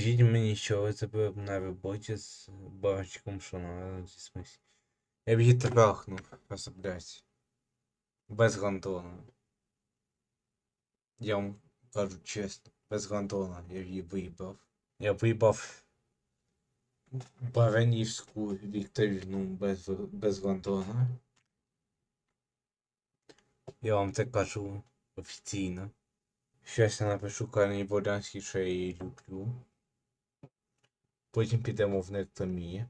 Скажіть мені, що ви зробили б на роботі з барчиком Шона зі смисі. Я б її трахнув, просто, блядь. Без гандона. Я вам кажу чесно, без гандона я її виїбав. Я виїбав Баранівську Вікторівну без, без гандона. Я вам це кажу офіційно. Щас я напишу Карні Боданській, що я її люблю. Потім підемо в нектомії.